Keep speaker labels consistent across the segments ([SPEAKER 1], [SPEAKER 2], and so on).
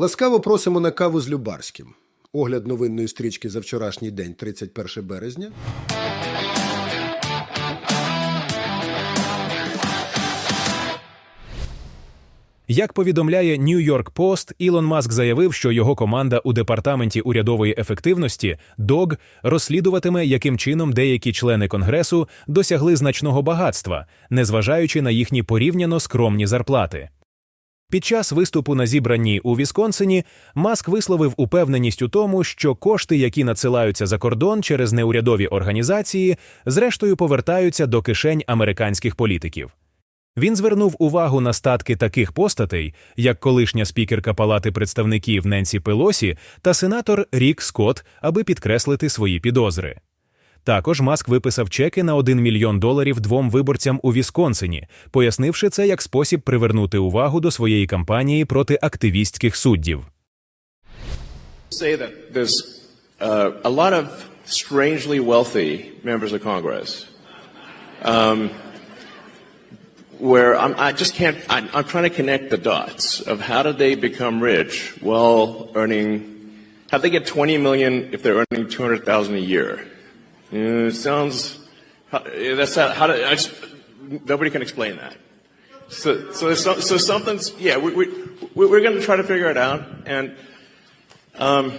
[SPEAKER 1] Ласкаво просимо на каву з Любарським. Огляд новинної стрічки за вчорашній день, 31 березня.
[SPEAKER 2] Як повідомляє New York Post, Ілон Маск заявив, що його команда у департаменті урядової ефективності DOG розслідуватиме, яким чином деякі члени конгресу досягли значного багатства, незважаючи на їхні порівняно скромні зарплати. Під час виступу на зібранні у Вісконсині Маск висловив упевненість у тому, що кошти, які надсилаються за кордон через неурядові організації, зрештою повертаються до кишень американських політиків. Він звернув увагу на статки таких постатей, як колишня спікерка Палати представників Ненсі Пелосі та сенатор Рік Скотт, аби підкреслити свої підозри. Також Маск виписав чеки на 1 мільйон доларів двом виборцям у Вісконсині, пояснивши це як спосіб привернути увагу до своєї кампанії проти активістських суддів.
[SPEAKER 3] uh. Um, rich while earning, how they get 20 million if they're earning 200,000 a year? It sounds, that's how, how do, I just, nobody can explain that. So, so, some, so something's, yeah, we, we- we're going to try to figure it out, and, um,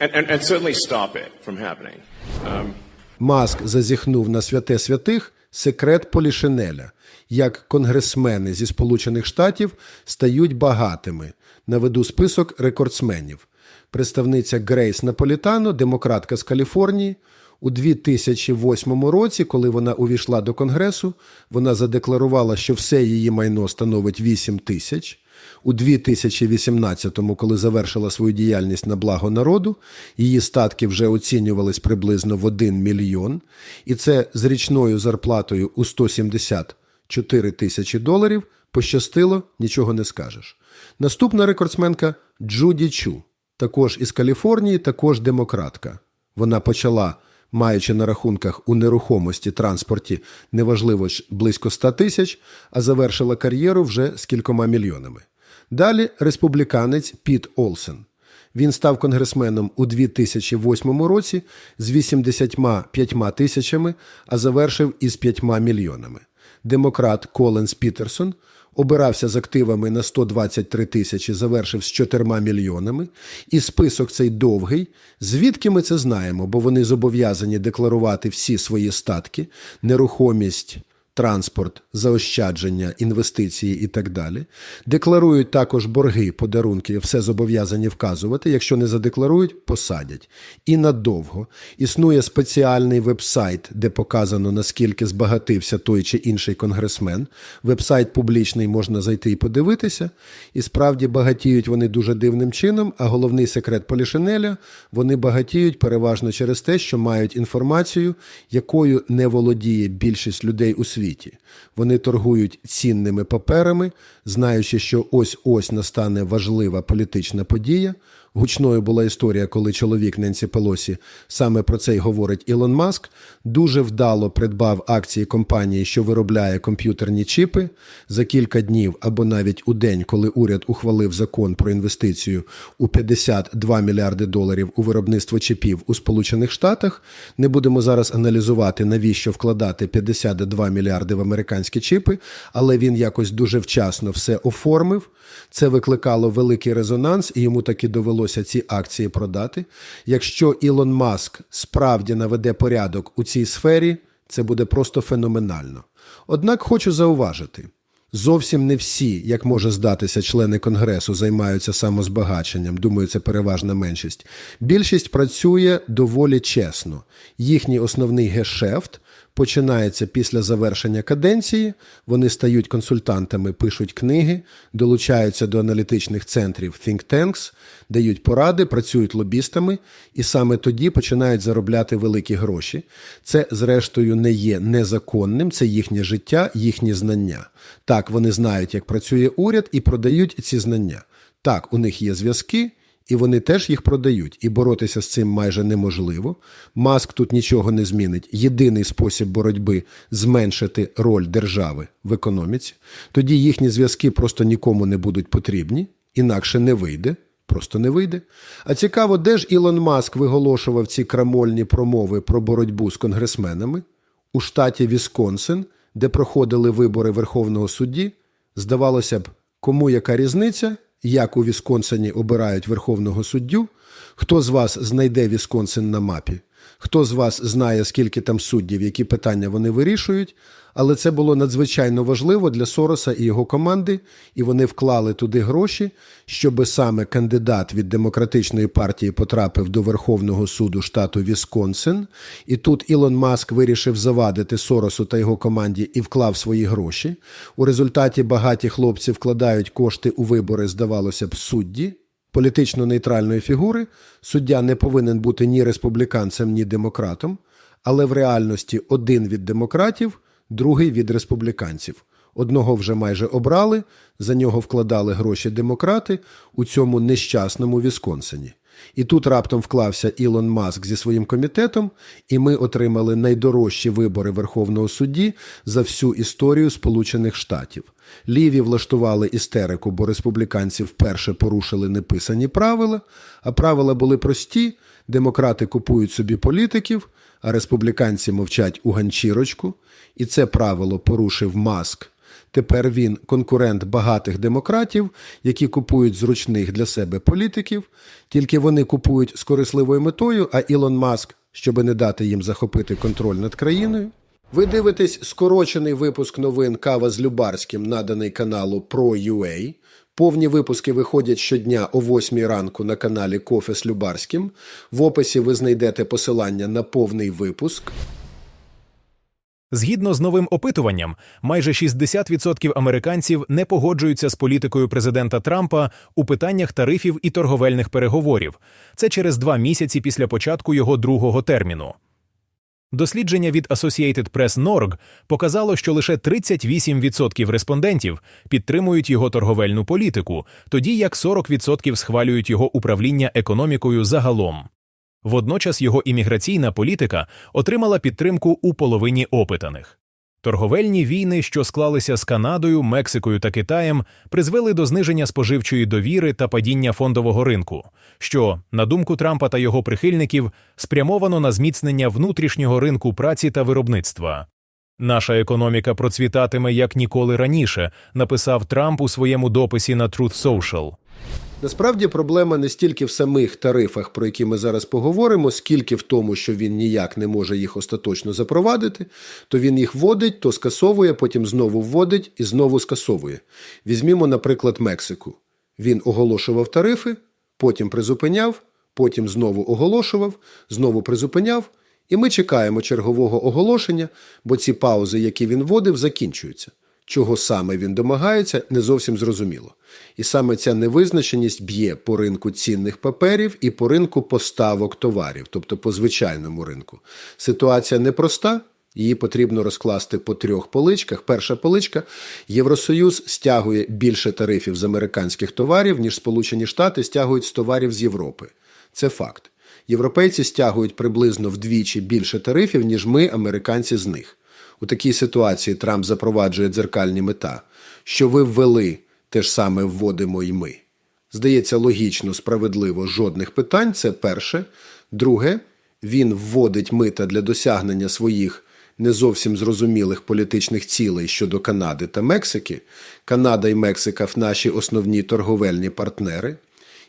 [SPEAKER 3] and, and, and certainly stop it from happening. Um,
[SPEAKER 1] Маск зазіхнув на святе святих секрет Полішинеля, як конгресмени зі Сполучених Штатів стають багатими. Наведу список рекордсменів. Представниця Грейс Наполітано, демократка з Каліфорнії. У 2008 році, коли вона увійшла до Конгресу, вона задекларувала, що все її майно становить 8 тисяч. У 2018-му, коли завершила свою діяльність на благо народу, її статки вже оцінювались приблизно в 1 мільйон, і це з річною зарплатою у 174 тисячі доларів пощастило, нічого не скажеш. Наступна рекордсменка Джуді Чу, також із Каліфорнії, також демократка. Вона почала, маючи на рахунках у нерухомості транспорті неважливо близько 100 тисяч, а завершила кар'єру вже з кількома мільйонами. Далі республіканець Піт Олсен. Він став конгресменом у 2008 році з 85 тисячами, а завершив із 5 мільйонами. Демократ Коленс Пітерсон обирався з активами на 123 тисячі, завершив з 4 мільйонами. І список цей довгий. Звідки ми це знаємо? Бо вони зобов'язані декларувати всі свої статки, нерухомість, транспорт, заощадження, інвестиції і так далі. Декларують також борги, подарунки, все зобов'язані вказувати. Якщо не задекларують, посадять. І надовго. Існує спеціальний вебсайт, де показано, наскільки збагатився той чи інший конгресмен. Вебсайт публічний можна зайти і подивитися. І справді багатіють вони дуже дивним чином, а головний секрет Полішинеля вони багатіють переважно через те, що мають інформацію, якою не володіє більшість людей у світі. Вони торгують цінними паперами, знаючи, що ось ось настане важлива політична подія. Гучною була історія, коли чоловік Ненсі Пелосі саме про це й говорить Ілон Маск. Дуже вдало придбав акції компанії, що виробляє комп'ютерні чіпи. За кілька днів або навіть у день, коли уряд ухвалив закон про інвестицію у 52 мільярди доларів у виробництво чіпів у Сполучених Штатах. Не будемо зараз аналізувати, навіщо вкладати 52 мільярди в американські чіпи, але він якось дуже вчасно все оформив. Це викликало великий резонанс, і йому таки довелося ці акції продати. Якщо Ілон Маск справді наведе порядок у цій сфері, це буде просто феноменально. Однак хочу зауважити. Зовсім не всі, як може здатися, члени конгресу займаються самозбагаченням. Думаю, це переважна меншість. Більшість працює доволі чесно. Їхній основний гешефт починається після завершення каденції. Вони стають консультантами, пишуть книги, долучаються до аналітичних центрів think tanks, дають поради, працюють лобістами, і саме тоді починають заробляти великі гроші. Це, зрештою, не є незаконним, це їхнє життя, їхні знання. Так, вони знають, як працює уряд, і продають ці знання. Так, у них є зв'язки. І вони теж їх продають, і боротися з цим майже неможливо. Маск тут нічого не змінить. Єдиний спосіб боротьби зменшити роль держави в економіці. Тоді їхні зв'язки просто нікому не будуть потрібні, інакше не вийде. просто не вийде. А цікаво, де ж Ілон Маск виголошував ці крамольні промови про боротьбу з конгресменами у штаті Вісконсин, де проходили вибори Верховного судді. Здавалося б, кому яка різниця, як у Вісконсині обирають Верховного суддю, хто з вас знайде Вісконсин на мапі, хто з вас знає, скільки там суддів, які питання вони вирішують. Але це було надзвичайно важливо для Сороса і його команди, і вони вклали туди гроші, щоб саме кандидат від демократичної партії потрапив до Верховного суду штату Вісконсин. І тут Ілон Маск вирішив завадити Соросу та його команді і вклав свої гроші. У результаті багаті хлопці вкладають кошти у вибори, здавалося б, судді. Політично нейтральної фігури суддя не повинен бути ні республіканцем, ні демократом, але в реальності один від демократів, другий від республіканців. Одного вже майже обрали, за нього вкладали гроші демократи у цьому нещасному Вісконсині. І тут раптом вклався Ілон Маск зі своїм комітетом, і ми отримали найдорожчі вибори Верховного судді за всю історію Сполучених Штатів. Ліві влаштували істерику, бо республіканці вперше порушили неписані правила, а правила були прості: демократи купують собі політиків, а республіканці мовчать у ганчірочку. І це правило порушив Маск. Тепер він конкурент багатих демократів, які купують зручних для себе політиків, тільки вони купують з корисливою метою, а Ілон Маск, щоб не дати їм захопити контроль над країною. Ви дивитесь скорочений випуск новин Кава з Любарським, наданий каналу Pro.ua. Повні випуски виходять щодня о 8 ранку на каналі Кофе з Любарським. В описі ви знайдете посилання на повний випуск.
[SPEAKER 2] Згідно з новим опитуванням, майже 60% американців не погоджуються з політикою президента Трампа у питаннях тарифів і торговельних переговорів. Це через два місяці після початку його другого терміну. Дослідження від Associated Press Norg показало, що лише 38% респондентів підтримують його торговельну політику, тоді як 40% схвалюють його управління економікою загалом. Водночас його імміграційна політика отримала підтримку у половині опитаних. Торговельні війни, що склалися з Канадою, Мексикою та Китаєм, призвели до зниження споживчої довіри та падіння фондового ринку, що, на думку Трампа та його прихильників, спрямовано на зміцнення внутрішнього ринку праці та виробництва. Наша економіка процвітатиме як ніколи раніше, написав Трамп у своєму дописі на Truth Social.
[SPEAKER 1] Насправді проблема не стільки в самих тарифах, про які ми зараз поговоримо, скільки в тому, що він ніяк не може їх остаточно запровадити, то він їх вводить, то скасовує, потім знову вводить і знову скасовує. Візьмімо, наприклад, Мексику. Він оголошував тарифи, потім призупиняв, потім знову оголошував, знову призупиняв. І ми чекаємо чергового оголошення, бо ці паузи, які він вводив, закінчуються. Чого саме він домагається, не зовсім зрозуміло. І саме ця невизначеність б'є по ринку цінних паперів і по ринку поставок товарів, тобто по звичайному ринку. Ситуація непроста, її потрібно розкласти по трьох поличках. Перша поличка Євросоюз стягує більше тарифів з американських товарів, ніж Сполучені Штати стягують з товарів з Європи. Це факт. Європейці стягують приблизно вдвічі більше тарифів, ніж ми, американці, з них. У такій ситуації Трамп запроваджує дзеркальні мета. Що ви ввели, те ж саме вводимо і ми. Здається, логічно, справедливо, жодних питань. Це перше. Друге, він вводить мита для досягнення своїх не зовсім зрозумілих політичних цілей щодо Канади та Мексики. Канада і Мексика наші основні торговельні партнери.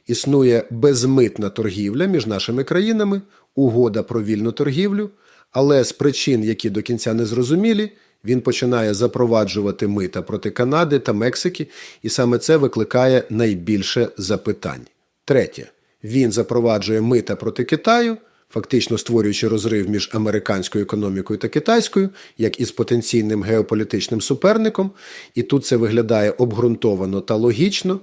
[SPEAKER 1] Існує безмитна торгівля між нашими країнами, угода про вільну торгівлю, але з причин, які до кінця не зрозумілі, він починає запроваджувати мита проти Канади та Мексики, і саме це викликає найбільше запитань. Третє, він запроваджує мита проти Китаю, фактично створюючи розрив між американською економікою та китайською, як із потенційним геополітичним суперником, і тут це виглядає обґрунтовано та логічно.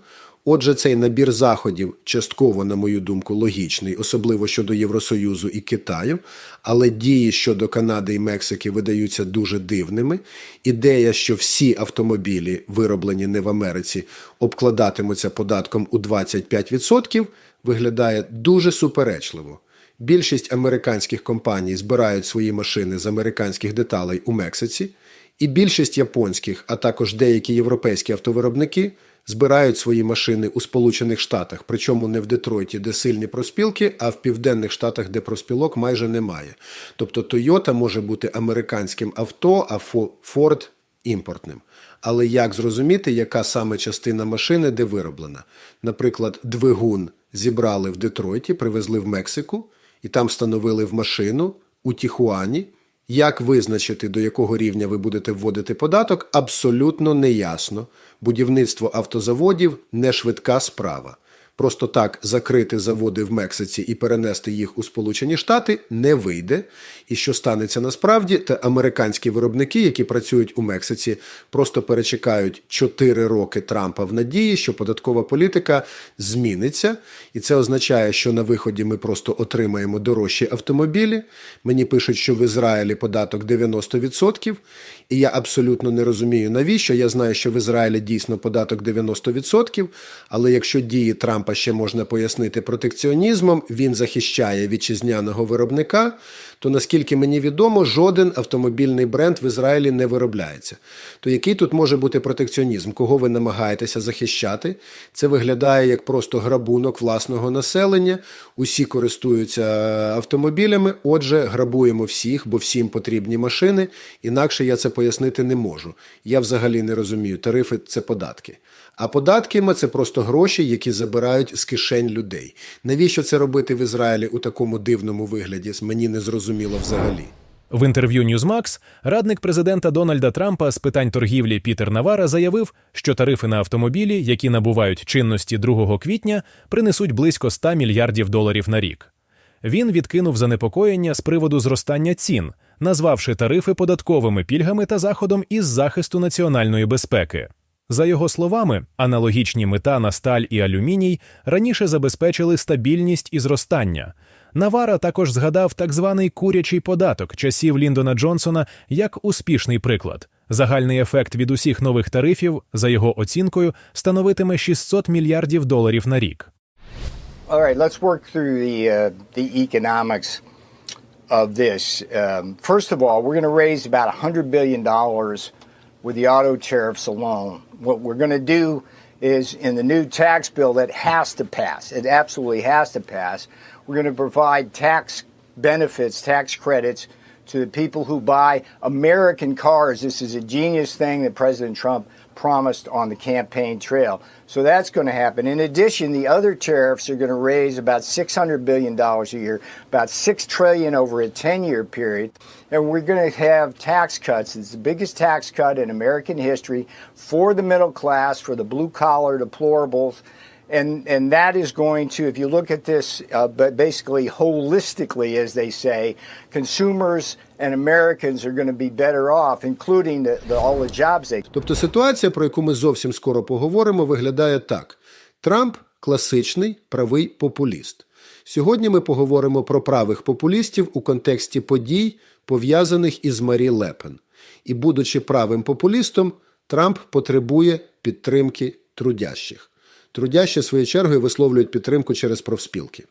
[SPEAKER 1] Отже, цей набір заходів частково, на мою думку, логічний, особливо щодо Євросоюзу і Китаю, але дії щодо Канади і Мексики видаються дуже дивними. Ідея, що всі автомобілі, вироблені не в Америці, обкладатимуться податком у 25%, виглядає дуже суперечливо. Більшість американських компаній збирають свої машини з американських деталей у Мексиці. І більшість японських, а також деякі європейські автовиробники збирають свої машини у Сполучених Штатах, причому не в Детройті, де сильні проспілки, а в південних штатах, де проспілок майже немає. Тобто Toyota може бути американським авто, а Ford – імпортним. Але як зрозуміти, яка саме частина машини де вироблена? Наприклад, двигун зібрали в Детройті, привезли в Мексику і там встановили в машину у Тіхуані. Як визначити, до якого рівня ви будете вводити податок, абсолютно неясно. Будівництво автозаводів не швидка справа. Просто так закрити заводи в Мексиці і перенести їх у Сполучені Штати не вийде. І що станеться насправді, те американські виробники, які працюють у Мексиці, просто перечекають 4 роки Трампа в надії, що податкова політика зміниться. І це означає, що на виході ми просто отримаємо дорожчі автомобілі. Мені пишуть, що в Ізраїлі податок 90%. І я абсолютно не розумію, навіщо. Я знаю, що в Ізраїлі дійсно податок 90%, але якщо дії Трампа ще можна пояснити протекціонізмом, він захищає вітчизняного виробника, то наскільки мені відомо, жоден автомобільний бренд в Ізраїлі не виробляється. То який тут може бути протекціонізм? Кого ви намагаєтеся захищати? Це виглядає як просто грабунок власного населення. Усі користуються автомобілями, отже, грабуємо всіх, бо всім потрібні машини. Інакше я це пояснити не можу. Я взагалі не розумію. Тарифи це податки. А податки це просто гроші, які забирають з кишень людей. Навіщо це робити в Ізраїлі у такому дивному вигляді? Мені не зрозуміло взагалі.
[SPEAKER 2] В інтерв'ю Newsmax радник президента Дональда Трампа з питань торгівлі Пітер Навара заявив, що тарифи на автомобілі, які набувають чинності 2 квітня, принесуть близько 100 мільярдів доларів на рік. Він відкинув занепокоєння з приводу зростання цін, назвавши тарифи податковими пільгами та заходом із захисту національної безпеки. За його словами, аналогічні мета на сталь і алюміній раніше забезпечили стабільність і зростання. Навара також згадав так званий курячий податок часів Ліндона Джонсона як успішний приклад. Загальний ефект від усіх нових тарифів, за його оцінкою, становитиме 600 мільярдів доларів на рік.
[SPEAKER 4] All right, let's work through the uh, the economics of this. Um, first of all, we're going to raise about hundred billion dollars with the auto tariffs alone. What we're going to do is in the new tax bill that has to pass. It absolutely has to pass. We're going to provide tax benefits, tax credits to the people who buy American cars. This is a genius thing that President Trump promised on the campaign trail. So that's going to happen. In addition, the other tariffs are going to raise about $600 billion a year, about 6 trillion over a 10-year period. And we're going to have tax cuts. It's the biggest tax cut in American history for the middle class, for the blue-collar deplorables. And, and that is going to, if you look at this, uh, but basically holistically, as they say, consumers and Americans are going to be better off, including the, the, all the jobs they
[SPEAKER 1] Тобто ситуація, про яку ми зовсім скоро поговоримо, виглядає так: Трамп класичний правий популіст. Сьогодні ми поговоримо про правих популістів у контексті подій, пов'язаних із Марі Лепен. І, будучи правим популістом, Трамп потребує підтримки трудящих. Трудящі своєю чергою висловлюють підтримку через профспілки.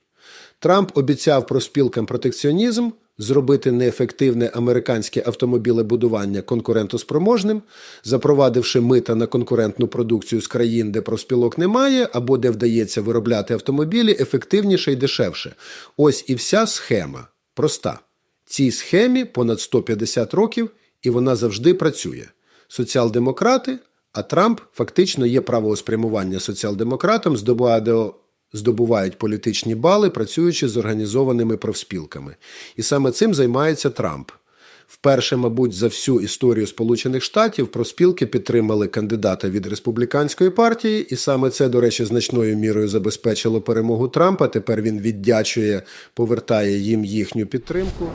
[SPEAKER 1] Трамп обіцяв профспілкам протекціонізм, зробити неефективне американське автомобілебудування конкурентоспроможним, запровадивши мита на конкурентну продукцію з країн, де профспілок немає, або де вдається виробляти автомобілі ефективніше і дешевше. Ось і вся схема проста. Цій схемі понад 150 років, і вона завжди працює. Соціал-демократи, а Трамп фактично є правоспрямування соціал-демократам, здобувають політичні бали, працюючи з організованими профспілками. І саме цим займається Трамп. Вперше, мабуть, за всю історію Сполучених Штатів профспілки підтримали кандидата від республіканської партії, і саме це, до речі, значною мірою забезпечило перемогу Трампа. Тепер він віддячує, повертає їм їхню підтримку.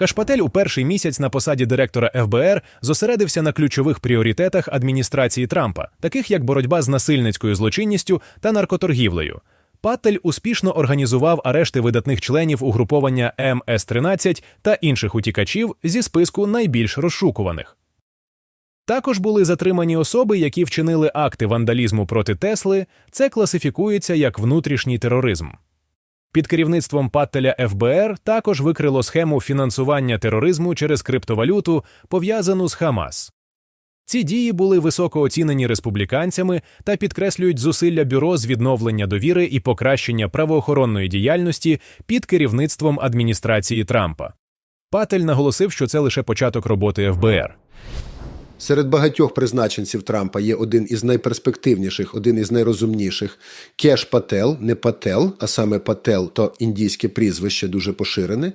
[SPEAKER 2] Кашпатель у перший місяць на посаді директора ФБР зосередився на ключових пріоритетах адміністрації Трампа, таких як боротьба з насильницькою злочинністю та наркоторгівлею. Паттель успішно організував арешти видатних членів угруповання МС-13 та інших утікачів зі списку найбільш розшукуваних. Також були затримані особи, які вчинили акти вандалізму проти Тесли. Це класифікується як внутрішній тероризм. Під керівництвом Паттеля ФБР також викрило схему фінансування тероризму через криптовалюту, пов'язану з Хамас. Ці дії були високо оцінені республіканцями та підкреслюють зусилля бюро з відновлення довіри і покращення правоохоронної діяльності під керівництвом адміністрації Трампа. Патель наголосив, що це лише початок роботи ФБР.
[SPEAKER 1] Серед багатьох призначенців Трампа є один із найперспективніших, один із найрозумніших. Кеш Пател, не Пател, а саме Пател, то індійське прізвище дуже поширене,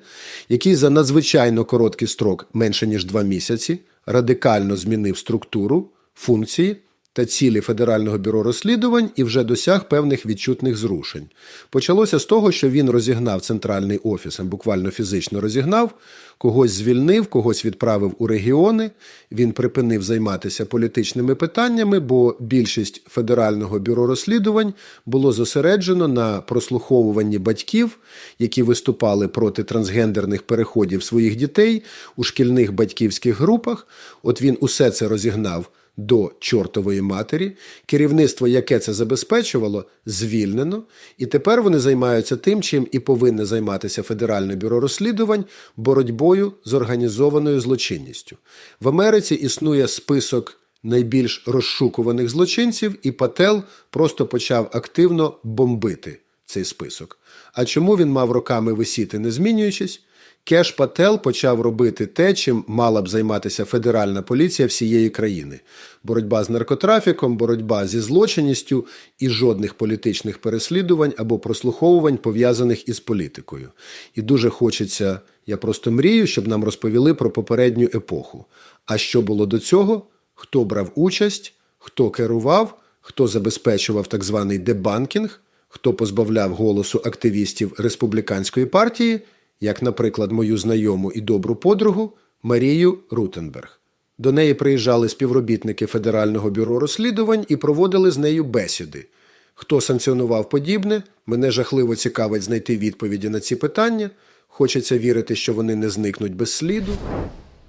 [SPEAKER 1] який за надзвичайно короткий строк, менше ніж два місяці, радикально змінив структуру, функції та цілі Федерального бюро розслідувань і вже досяг певних відчутних зрушень. Почалося з того, що він розігнав центральний офіс, буквально фізично розігнав, когось звільнив, когось відправив у регіони. Він припинив займатися політичними питаннями, бо більшість Федерального бюро розслідувань було зосереджено на прослуховуванні батьків, які виступали проти трансгендерних переходів своїх дітей у шкільних батьківських групах. От він усе це розігнав до чортової матері, керівництво, яке це забезпечувало, звільнено, і тепер вони займаються тим, чим і повинне займатися Федеральне бюро розслідувань боротьбою з організованою злочинністю. В Америці існує список найбільш розшукуваних злочинців, і Пател просто почав активно бомбити цей список. А чому він мав роками висіти, не змінюючись? Кеш Пател почав робити те, чим мала б займатися федеральна поліція всієї країни: боротьба з наркотрафіком, боротьба зі злочинністю і жодних політичних переслідувань або прослуховувань пов'язаних із політикою. І дуже хочеться, я просто мрію, щоб нам розповіли про попередню епоху. А що було до цього? Хто брав участь, хто керував, хто забезпечував так званий дебанкінг, хто позбавляв голосу активістів республіканської партії як, наприклад, мою знайому і добру подругу Марію Рутенберг. До неї приїжджали співробітники Федерального бюро розслідувань і проводили з нею бесіди. Хто санкціонував подібне, мене жахливо цікавить знайти відповіді на ці питання. Хочеться вірити, що вони не зникнуть без сліду.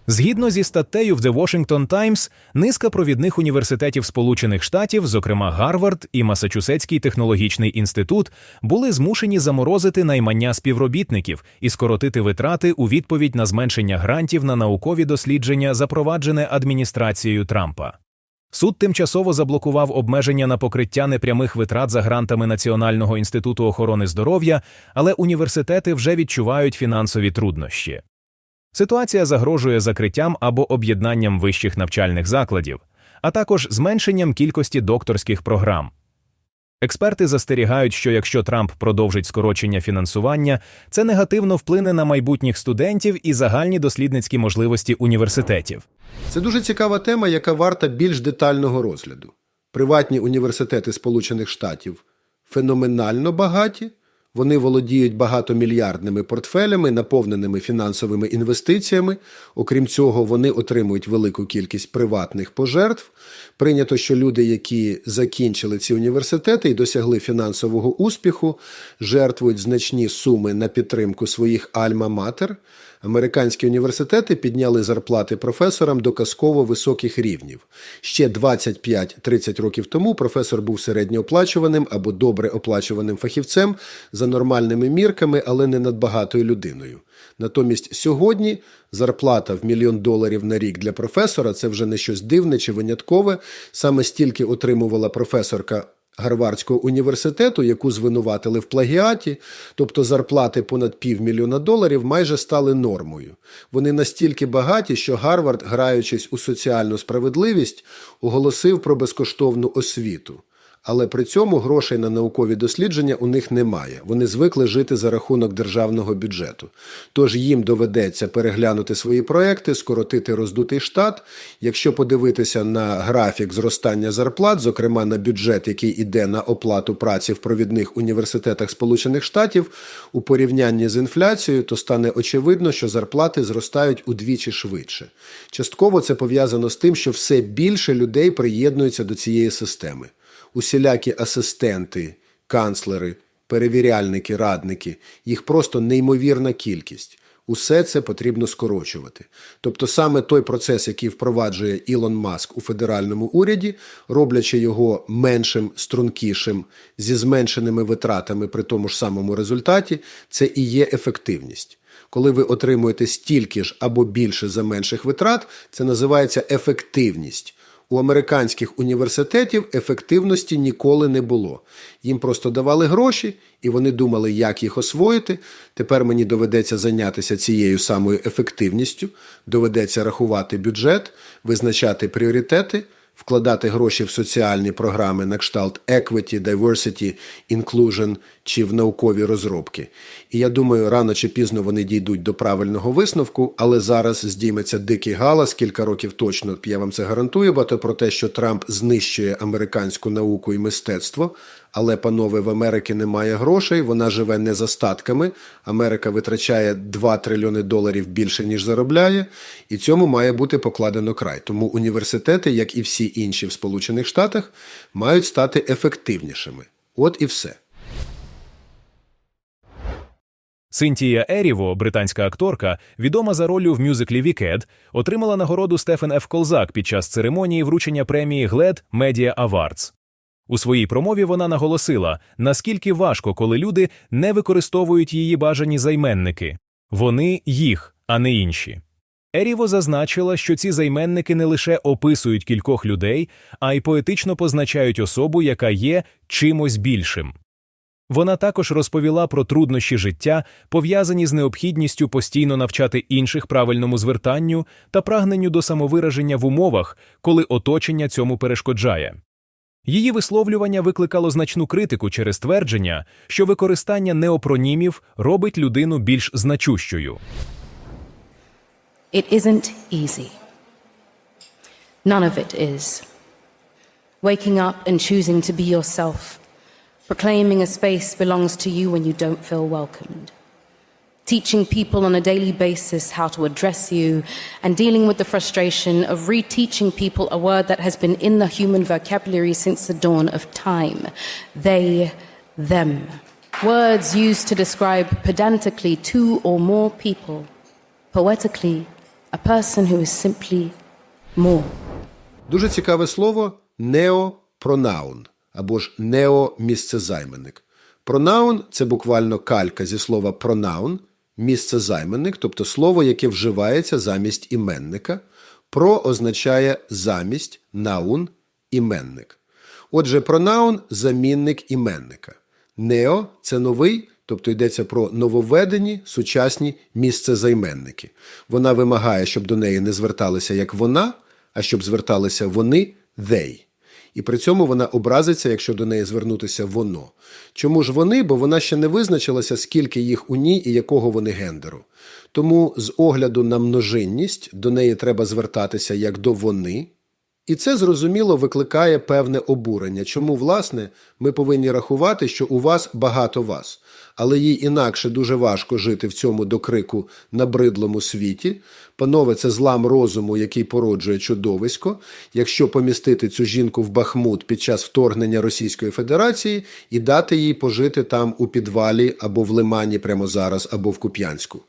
[SPEAKER 2] Згідно зі статтею в The Washington Times, низка провідних університетів Сполучених Штатів, зокрема Гарвард і Масачусетський технологічний інститут, були змушені заморозити наймання співробітників і скоротити витрати у відповідь на зменшення грантів на наукові дослідження, запроваджене адміністрацією Трампа. Суд тимчасово заблокував обмеження на покриття непрямих витрат за грантами Національного інституту охорони здоров'я, але університети вже відчувають фінансові труднощі. Ситуація загрожує закриттям або об'єднанням вищих навчальних закладів, а також зменшенням кількості докторських програм. Експерти застерігають, що якщо Трамп продовжить скорочення фінансування, це негативно вплине на майбутніх студентів і загальні дослідницькі можливості університетів.
[SPEAKER 1] Це дуже цікава тема, яка варта більш детального розгляду. Приватні університети Сполучених Штатів феноменально багаті. Вони володіють багатомільярдними портфелями, наповненими фінансовими інвестиціями. Окрім цього, вони отримують велику кількість приватних пожертв. Прийнято, що люди, які закінчили ці університети і досягли фінансового успіху, жертвують значні суми на підтримку своїх альма-матер. Американські університети підняли зарплати професорам до казково високих рівнів. Ще 25-30 років тому професор був середньооплачуваним або добре оплачуваним фахівцем за нормальними мірками, але не надбагатою людиною. Натомість сьогодні зарплата в мільйон доларів на рік для професора це вже не щось дивне чи виняткове. Саме стільки отримувала професорка Гарвардського університету, яку звинуватили в плагіаті, тобто зарплати понад півмільйона доларів, майже стали нормою. Вони настільки багаті, що Гарвард, граючись у соціальну справедливість, оголосив про безкоштовну освіту. Але при цьому грошей на наукові дослідження у них немає. Вони звикли жити за рахунок державного бюджету. Тож їм доведеться переглянути свої проекти, скоротити роздутий штат. Якщо подивитися на графік зростання зарплат, зокрема на бюджет, який іде на оплату праці в провідних університетах Сполучених Штатів, у порівнянні з інфляцією, то стане очевидно, що зарплати зростають удвічі швидше. Частково це пов'язано з тим, що все більше людей приєднуються до цієї системи усілякі асистенти, канцлери, перевіряльники, радники, їх просто неймовірна кількість. усе це потрібно скорочувати. Тобто саме той процес, який впроваджує Ілон Маск у федеральному уряді, роблячи його меншим, стрункішим, зі зменшеними витратами при тому ж самому результаті, це і є ефективність. Коли ви отримуєте стільки ж або більше за менших витрат, це називається ефективність. У американських університетів ефективності ніколи не було. Їм просто давали гроші, і вони думали, як їх освоїти. Тепер мені доведеться зайнятися цією самою ефективністю, доведеться рахувати бюджет, визначати пріоритети, вкладати гроші в соціальні програми на кшталт Equity, Diversity, Inclusion чи в наукові розробки. І я думаю, рано чи пізно вони дійдуть до правильного висновку, але зараз здійметься дикий галас, кілька років точно, я вам це гарантую, бато про те, що Трамп знищує американську науку і мистецтво. Але, панове, в Америки немає грошей, вона живе не за статками. Америка витрачає 2 трильйони доларів більше, ніж заробляє, і цьому має бути покладено край. Тому університети, як і всі інші в Сполучених Штатах, мають стати ефективнішими. От і все.
[SPEAKER 2] Синтія Еріво, британська акторка, відома за роллю в мюзиклі Вікед, отримала нагороду Стефен Ф. Колзак під час церемонії вручення премії GLAD Media Awards. У своїй промові вона наголосила, наскільки важко, коли люди не використовують її бажані займенники. Вони їх, а не інші. Еріво зазначила, що ці займенники не лише описують кількох людей, а й поетично позначають особу, яка є чимось більшим. Вона також розповіла про труднощі життя, пов'язані з необхідністю постійно навчати інших правильному звертанню та прагненню до самовираження в умовах, коли оточення цьому перешкоджає. Її висловлювання викликало значну критику через твердження, що використання неопронімів робить людину більш значущою.
[SPEAKER 5] It isn't easy. None of it is. Waking up and choosing to be yourself, proclaiming a space belongs to you when you don't feel welcomed, teaching people on a daily basis how to address you, and dealing with the frustration of reteaching people a word that has been in the human vocabulary since the dawn of time they, them. Words used to describe pedantically two or more people poetically, a person who is simply more.
[SPEAKER 1] Дуже цікаве слово неопронаун або ж неомісцезайменник. Пронаун це буквально калька зі слова пронаун, Місцезайменник, тобто слово, яке вживається замість іменника. Про означає замість наун іменник. Отже, пронаун замінник іменника. Нео це новий, тобто йдеться про нововведені сучасні місцезайменники. Вона вимагає, щоб до неї не зверталися як вона, а щоб зверталися вони they. І при цьому вона образиться, якщо до неї звернутися воно. Чому ж вони? Бо вона ще не визначилася, скільки їх у ній і якого вони гендеру. Тому з огляду на множинність до неї треба звертатися як до вони. І це зрозуміло викликає певне обурення. Чому, власне, ми повинні рахувати, що у вас багато вас, але їй інакше дуже важко жити в цьому до крику набридлому світі. Панове, це злам розуму, який породжує чудовисько. Якщо помістити цю жінку в Бахмут під час вторгнення Російської Федерації і дати їй пожити там у підвалі або в Лимані прямо зараз, або в Куп'янську,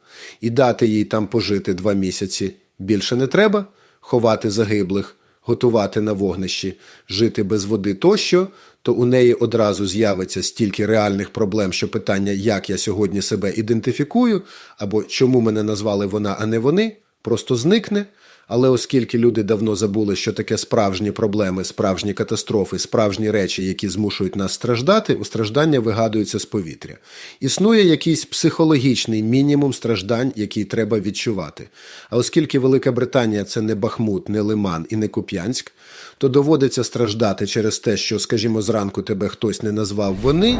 [SPEAKER 1] і дати їй там пожити два місяці більше не треба, ховати загиблих готувати на вогнищі, жити без води тощо, то у неї одразу з'явиться стільки реальних проблем, що питання, як я сьогодні себе ідентифікую, або чому мене назвали вона, а не вони, просто зникне. Але оскільки люди давно забули, що таке справжні проблеми, справжні катастрофи, справжні речі, які змушують нас страждати, у страждання вигадуються з повітря. Існує якийсь психологічний мінімум страждань, який треба відчувати. А оскільки Велика Британія це не Бахмут, не Лиман і не Куп'янськ, то доводиться страждати через те, що, скажімо, зранку тебе хтось не назвав вони.